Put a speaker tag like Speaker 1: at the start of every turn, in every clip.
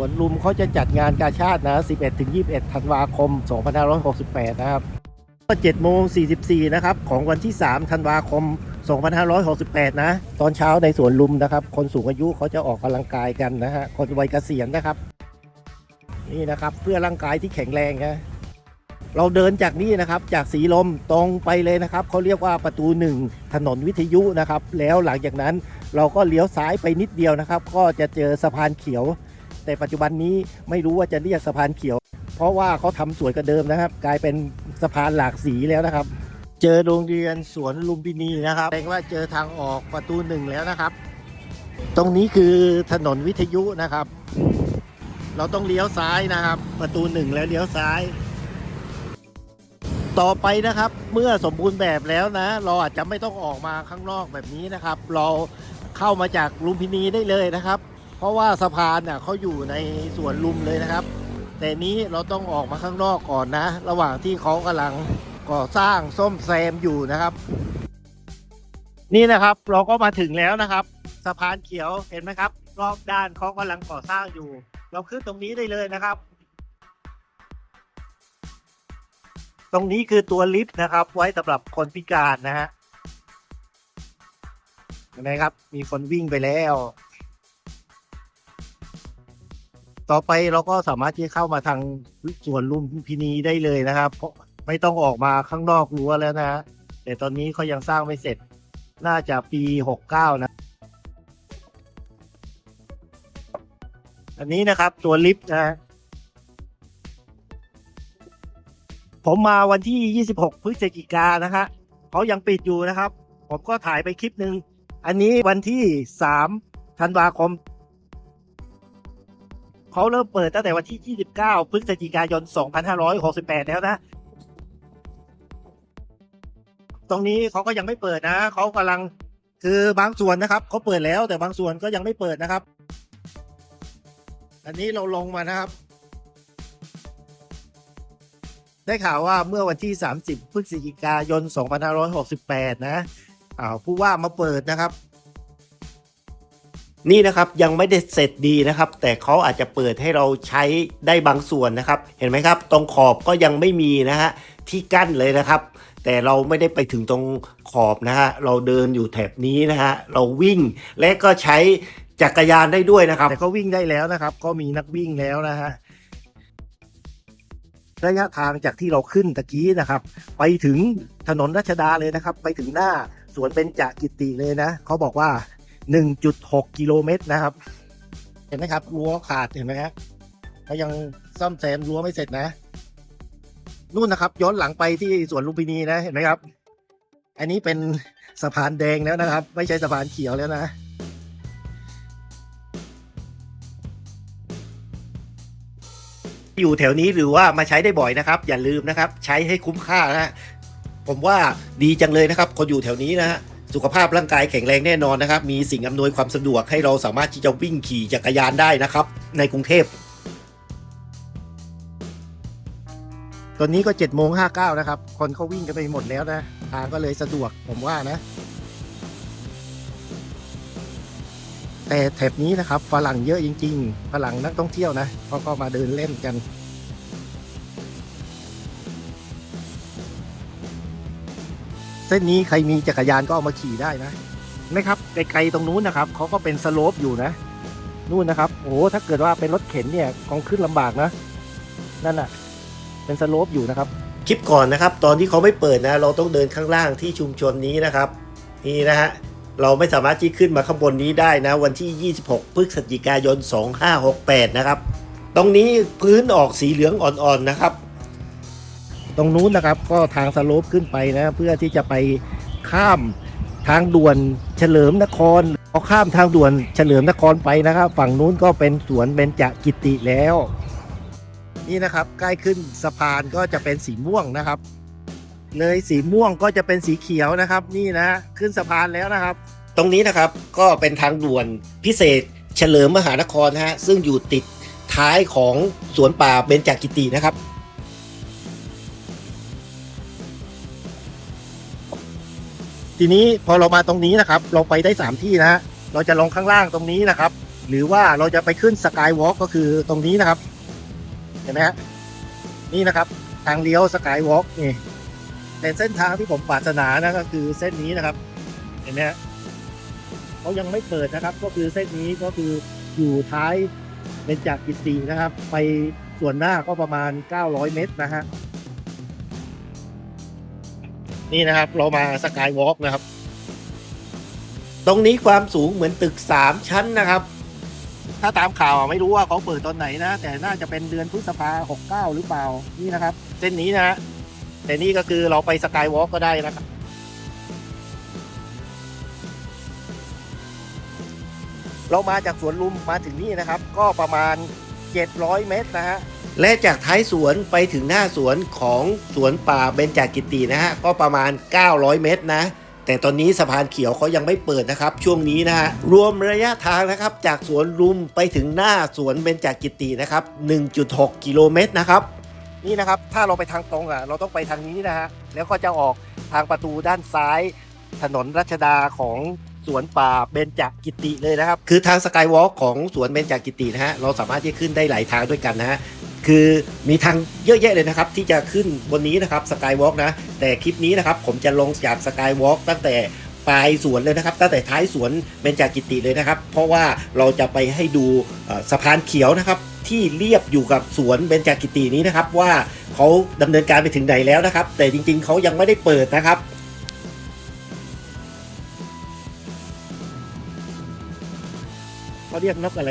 Speaker 1: วนลุมเขาจะจัดงานกาชาตินะ 11ถึง21 ธันวาคม 2568 นะครับก็7โมง44 นะครับ ของวันที่ 3 ธันวาคม 2568 นะ ตอนเช้าในสวนลุมนะครับ คนสูงอายุเขาจะออกกำลังกายกันนะฮะ คนวัยเกษียณนะครับ นี่นะครับ เพื่อร่างกายที่แข็งแรงนะเราเดินจากนี่นะครับ จากสีลมตรงไปเลยนะครับ เขาเรียกว่าประตูหนึ่งถนนวิทยุนะครับ แล้วหลังจากนั้นเราก็เลี้ยวซ้ายไปนิดเดียวนะครับ ก็จะเจอสะพานเขียว แต่ปัจจุบันนี้ไม่รู้ว่าจะเรียกสะพานเขียว เพราะว่าเขาทำสวยกว่าเดิมนะครับ กลายเป็นสะพานหลากสีแล้วนะครับ เจอโรงเรียนสวนลุมพินีนะครับแสดงว่าเจอทางออกประตูหนึ่งแล้วนะครับ ตรงนี้คือถนนวิทยุนะครับ เราต้องเลี้ยวซ้ายนะครับ ประตูหนึ่งแล้วเลี้ยวซ้ายต่อไปนะครับเมื่อสมบูรณ์แบบแล้วนะ เราอาจจะไม่ต้องออกมาข้างนอกแบบนี้นะครับ เราเข้ามาจากลุมพินีได้เลยนะครับ เพราะว่าสะพานน่ะเขาอยู่ในสวนลุมเลยนะครับ แต่นี้เราต้องออกมาข้างนอกก่อนนะ ระหว่างที่เขากำลังก่อสร้างส้มแซมอยู่นะครับ นี่นะครับเราก็มาถึงแล้วนะครับ สะพานเขียวเห็นไหมครับ รอบด้านเขากำลังก่อสร้างอยู่ เราขึ้นตรงนี้ได้เลยนะครับ ตรงนี้คือตัวลิฟต์นะครับ ไว้สำหรับคนพิการนะฮะเห็นไหมครับ มีคนวิ่งไปแล้ว ต่อไปเราก็สามารถที่เข้ามาทางสวนลุมพินีได้เลยนะครับ เพราะไม่ต้องออกมาข้างนอกรั้วแล้วนะแต่ตอนนี้เขายังสร้างไม่เสร็จ น่าจะปีหกเก้านะ อันนี้นะครับตัวลิฟต์นะฮะผมมาวันที่ 26 พฤศจิกานนะฮะเขายังปิดอยู่นะครับ ผมก็ถ่ายไปคลิปหนึ่ง อันนี้วันที่ 3 ธันวาคม เขาเริ่มเปิดตั้งแต่วันที่ 29 พฤศจิกายน 2568 แล้วนะ ตรงนี้เขาก็ยังไม่เปิดนะ เขากำลังคือบางส่วนนะครับ เขาเปิดแล้วแต่บางส่วนก็ยังไม่เปิดนะครับ อันนี้เราลงมานะครับ ได้ข่าวว่าเมื่อวันที่ 30 พฤศจิกายน 2568 นะอ่าผู้ว่ามาเปิดนะครับ นี่นะครับยังไม่ได้เสร็จดีนะครับ แต่เขาอาจจะเปิดให้เราใช้ได้บางส่วนนะครับ เห็นไหมครับ ตรงขอบก็ยังไม่มีนะฮะที่กั้นเลยนะครับ แต่เราไม่ได้ไปถึงตรงขอบนะฮะเราเดินอยู่แถบนี้นะฮะเราวิ่งและก็ใช้จักรยานได้ด้วยนะครับ แต่ก็วิ่งได้แล้วนะครับ ก็มีนักวิ่งแล้วนะฮะระยะทางจากที่เราขึ้นตะกี้นะครับ ไปถึงถนนรัชดาเลยนะครับ ไปถึงหน้าสวนเบญจกิติเลยนะเขาบอกว่า 1.6 กิโลเมตรนะครับ เห็นไหมครับ รั้วขาดเห็นไหมฮะเขายังซ่อมแซมรั้วไม่เสร็จนะ นู่นนะครับ ย้อนหลังไปที่สวนลุมพินีนะเห็นไหมครับ อันนี้เป็นสะพานแดงแล้วนะครับ ไม่ใช่สะพานเขียวแล้วนะอยู่แถวนี้หรือว่ามาใช้ได้บ่อยนะครับ อย่าลืมนะครับ ใช้ให้คุ้มค่านะฮะผมว่าดีจังเลยนะครับ คนอยู่แถวนี้นะฮะ สุขภาพร่างกายแข็งแรงแน่นอนนะครับ มีสิ่งอำนวยความสะดวกให้เราสามารถที่จะวิ่งขี่จักรยานได้นะครับ ในกรุงเทพ ตอนนี้ก็7จ็ดโมงห้าเก้านะครับ คนเขาวิ่งกันไปหมดแล้วนะ ทางก็เลยสะดวกผมว่านะ แต่แถบนี้นะครับฝรั่งเยอะจริง ๆ ฝรั่งนักท่องเที่ยวนะเขาก็มาเดินเล่นกัน เส้นนี้ใครมีจักรยานก็เอามาขี่ได้นะนไหมครับไกลๆตรงนู้นนะครับเขาก็เป็นสโลปอยู่นะนู่นนะครับโอ้โหถ้าเกิดว่าเป็นรถเข็นเนี่ยคงขึ้นลำบากนะนั่นน่ะ เป็นสโลปอยู่นะครับ คลิปก่อนนะครับ ตอนที่เขาไม่เปิดนะ เราต้องเดินข้างล่างที่ชุมชนนี้นะครับ นี่นะฮะเราไม่สามารถที่ขึ้นมาข้างบนนี้ได้นะ วันที่ 26 พฤศจิกายน 2568 นะครับ ตรงนี้พื้นออกสีเหลืองอ่อนๆนะครับ ตรงนู้นนะครับ ก็ทางสโลปขึ้นไปนะ เพื่อที่จะไปข้ามทางด่วนเฉลิมนครพอข้ามทางด่วนเฉลิมนครไปนะครับ ฝั่งนู้นก็เป็นสวนเบญจกิติแล้ว นี่นะครับใกล้ขึ้นสะพานก็จะเป็นสีม่วงนะครับ เลยสีม่วงก็จะเป็นสีเขียวนะครับ นี่นะขึ้นสะพานแล้วนะครับ ตรงนี้นะครับก็เป็นทางด่วนพิเศษเฉลิมมหานครนะฮะซึ่งอยู่ติดท้ายของสวนป่าเบญจกิตินะครับ ทีนี้พอเรามาตรงนี้นะครับ เราไปได้ 3 ที่นะฮะเราจะลงข้างล่างตรงนี้นะครับ หรือว่าเราจะไปขึ้นสกายวอล์กก็คือตรงนี้นะครับ เห็นไหมฮะนี่นะครับทางเลี้ยวสกายวอล์กนี่แต่เส้นทางที่ผมปรารถนานะก็คือเส้นนี้นะครับ เห็นไหมฮะเขายังไม่เปิดนะครับ ก็คือเส้นนี้ก็คืออยู่ท้ายเป็นจากกิตีนะครับ ไปส่วนหน้าก็ประมาณ 900 เมตรนะฮะ นี่นะครับ เรามาสกายวอล์กนะครับ ตรงนี้ความสูงเหมือนตึก3ชั้นนะครับ ถ้าตามข่าวไม่รู้ว่าเขาเปิดตอนไหนนะ แต่น่าจะเป็นเดือนพฤษภาหกเก้าหรือเปล่านี่นะครับ เส้นนี้นะฮะแต่นี่ก็คือเราไปสกายวอล์กก็ได้นะครับเรามาจากสวนลุมมาถึงนี่นะครับ ก็ประมาณ 700 เมตรนะฮะ และจากท้ายสวนไปถึงหน้าสวนของสวนป่าเบญจกิตินะฮะก็ประมาณ 900 เมตรนะ แต่ตอนนี้สะพานเขียวเขายังไม่เปิดนะครับ ช่วงนี้นะฮะรวมระยะทางนะครับจากสวนลุมไปถึงหน้าสวนเบญจกิตินะครับ 1.6 กิโลเมตรนะครับ นี่นะครับถ้าเราไปทางตรงอะเราต้องไปทางนี้นะฮะแล้วก็จะออกทางประตูด้านซ้าย ถนนรัชดาของสวนป่าเบญจกิติเลยนะครับ คือทางสกายวอล์กของสวนเบญจกิตินะฮะเราสามารถที่จะขึ้นได้หลายทางด้วยกันนะฮะ คือมีทางเยอะแยะเลยนะครับ ที่จะขึ้นบนนี้นะครับสกายวอล์กนะ แต่คลิปนี้นะครับผมจะลงจากสกายวอล์กตั้งแต่ปลายสวนเลยนะครับ ตั้งแต่ท้ายสวนเบญจกิติเลยนะครับ เพราะว่าเราจะไปให้ดูสะพานเขียวนะครับ ที่เรียบอยู่กับสวนเบญจกิตินี้นะครับ ว่าเขาดำเนินการไปถึงไหนแล้วนะครับ แต่จริงๆเขายังไม่ได้เปิดนะครับเขาเรียกนกอะไร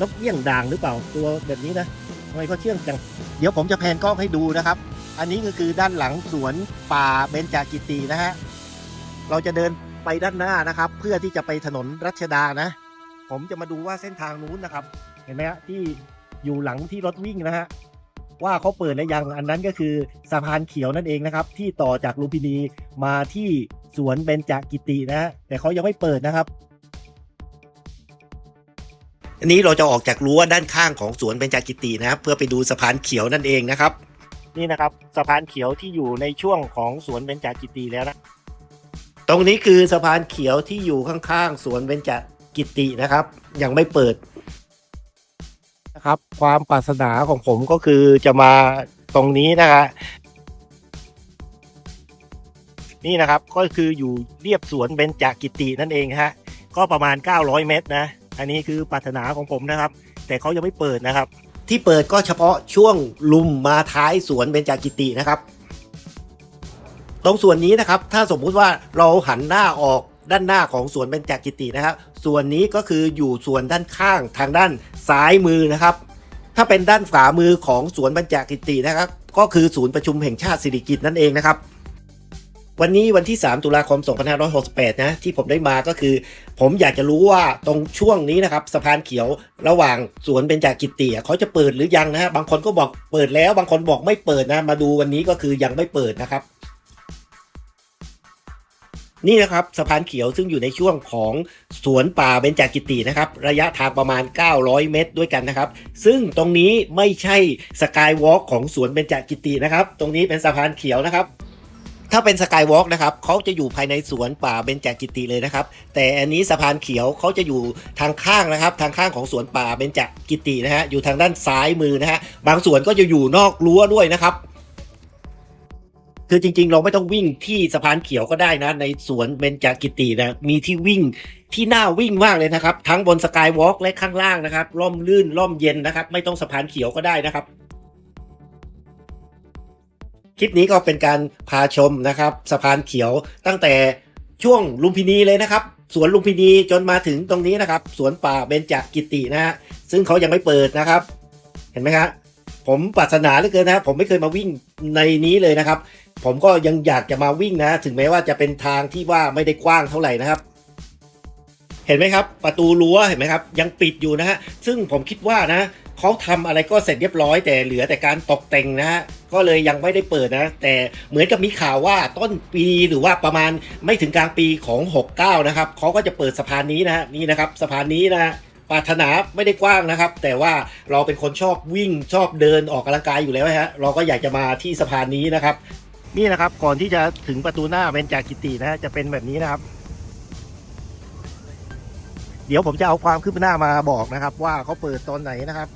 Speaker 1: นกเอี้ยงด่างหรือเปล่าตัวแบบนี้นะำไมเขาเชื่องจัง เดี๋ยวผมจะแพนกล้องให้ดูนะครับ อันนี้ก็คือด้านหลังสวนป่าเบญจกิตินะฮะ เราจะเดินไปด้านหน้านะครับ เพื่อที่จะไปถนนรัชดานะ ผมจะมาดูว่าเส้นทางนู้นนะครับ เห็นไหมฮะที่อยู่หลังที่รถวิ่งนะฮะว่าเขาเปิดหรือยังอันนั้นก็คือสะพานเขียวนั่นเองนะครับ ที่ต่อจากลุมพินีมาที่สวนเบญจกิตินะฮะแต่เขายังไม่เปิดนะครับ อันนี้เราจะออกจากรั้วด้านข้างของสวนเบญจกิตินะครับ เพื่อไปดูสะพานเขียวนั่นเองนะครับ นี่นะครับสะพานเขียวที่อยู่ในช่วงของสวนเบญจกิติแล้วนะตรงนี้คือสะพานเขียวที่อยู่ข้างๆสวนเบญจกิตินะครับ ยังไม่เปิดนะครับ ความปรารถนาของผมก็คือจะมาตรงนี้นะฮะนี่นะครับก็คืออยู่เรียบสวนเบญจกิตินั่นเองฮะก็ประมาณ 900 เมตรนะ อันนี้คือปรารถนาของผมนะครับ แต่เขายังไม่เปิดนะครับ ที่เปิดก็เฉพาะช่วงลุมมาท้ายสวนเบญจกิตินะครับ ตรงส่วนนี้นะครับ ถ้าสมมุติว่าเราหันหน้าออกด้านหน้าของสวนเบญจกิตินะครับ ส่วนนี้ก็คืออยู่ส่วนด้านข้างทางด้านซ้ายมือนะครับ ถ้าเป็นด้านขวามือของสวนเบญจกิตินะครับ ก็คือศูนย์ประชุมแห่งชาติสิริกิติ์นั่นเองนะครับ วันนี้วันที่ 3 ตุลาคม 2568 นะ ที่ผมได้มาก็คือ ผมอยากจะรู้ว่าตรงช่วงนี้นะครับสะพานเขียวระหว่างสวนเบญจกิติเขาจะเปิดหรือยังนะฮะบางคนก็บอกเปิดแล้ว บางคนบอกไม่เปิดนะ มาดูวันนี้ก็คือยังไม่เปิดนะครับ นี่นะครับสะพานเขียวซึ่งอยู่ในช่วงของสวนป่าเบญจกิตินะครับ ระยะทางประมาณ 900 เมตรด้วยกันนะครับ ซึ่งตรงนี้ไม่ใช่สกายวอล์กของสวนเบญจกิตินะครับ ตรงนี้เป็นสะพานเขียวนะครับ ถ้าเป็นสกายวอล์กนะครับเขาจะอยู่ภายในสวนป่าเบญจกิติเลยนะครับ แต่อันนี้สะพานเขียวเขาจะอยู่ทางข้างนะครับ ทางข้างของสวนป่าเบญจกิตินะฮะอยู่ทางด้านซ้ายมือนะฮะบางสวนก็จะอยู่นอกรั้วด้วยนะครับคือจริงๆ เราไม่ต้องวิ่งที่สะพานเขียวก็ได้นะ ในสวนเบญจกิตินะมีที่วิ่งที่น่าวิ่งมากเลยนะครับ ทั้งบนสกายวอล์กและข้างล่างนะครับ ร่มลื่นร่มเย็นนะครับ ไม่ต้องสะพานเขียวก็ได้นะครับ คลิปนี้ก็เป็นการพาชมนะครับสะพานเขียวตั้งแต่ช่วงลุมพินีเลยนะครับ สวนลุมพินีจนมาถึงตรงนี้นะครับ สวนป่าเบญจกิตินะฮะซึ่งเขายังไม่เปิดนะครับ เห็นไหมครับผมปรารถนาเหลือเกินนะผมไม่เคยมาวิ่งในนี้เลยนะครับ ผมก็ยังอยากจะมาวิ่งนะ ถึงแม้ว่าจะเป็นทางที่ว่าไม่ได้กว้างเท่าไหร่นะครับ เห็นไหมครับ ประตูรั้วเห็นไหมครับ ยังปิดอยู่นะฮะซึ่งผมคิดว่านะ เขาทำอะไรก็เสร็จเรียบร้อย แต่เหลือแต่การตกแต่งนะฮะก็เลยยังไม่ได้เปิดนะ แต่เหมือนกับมีข่าวว่าต้นปีหรือว่าประมาณไม่ถึงกลางปีของ 69 นะครับเขาก็จะเปิดสะพานนี้นะฮะนี่นะครับสะพานนี้นะฮะปรารถนาไม่ได้กว้างนะครับ แต่ว่าเราเป็นคนชอบวิ่งชอบเดินออกกำลังกายอยู่แล้วฮะเราก็อยากจะมาที่สะพานนี้นะครับ นี่นะครับก่อนที่จะถึงประตูหน้าเบญจกิตินะฮะจะเป็นแบบนี้นะครับ เดี๋ยวผมจะเอาความคืบหน้ามาบอกนะครับ ว่าเขาเปิดตอนไหนนะครับ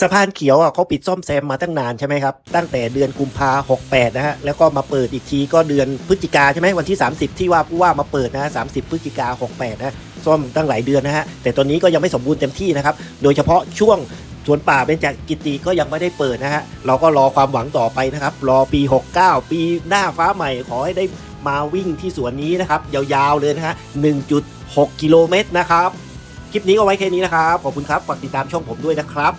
Speaker 1: สะพานเขียวอะเขาปิดซ่อมแซมมาตั้งนานใช่ไหมครับ ตั้งแต่เดือนกุมภาหกแปดนะฮะ แล้วก็มาเปิดอีกทีก็เดือนพฤศจิกาใช่ไหมวันที่ 30 ที่ว่าผู้ว่ามาเปิดนะฮะ30พฤศจิกา68นะฮะซ่อมตั้งหลายเดือนนะฮะ แต่ตอนนี้ก็ยังไม่สมบูรณ์เต็มที่นะครับ โดยเฉพาะช่วงสวนป่าเบญจกิติก็ยังไม่ได้เปิดนะฮะ เราก็รอความหวังต่อไปนะครับ รอปี 69 ปีหน้าฟ้าใหม่ขอให้ได้มาวิ่งที่สวนนี้นะครับ ยาวๆเลยนะฮะ 1.6 กิโลเมตรนะครับ คลิปนี้ก็ไว้แค่นี้นะครับ ขอบคุณครับ ฝากติดตามช่องผมด้วยนะครับ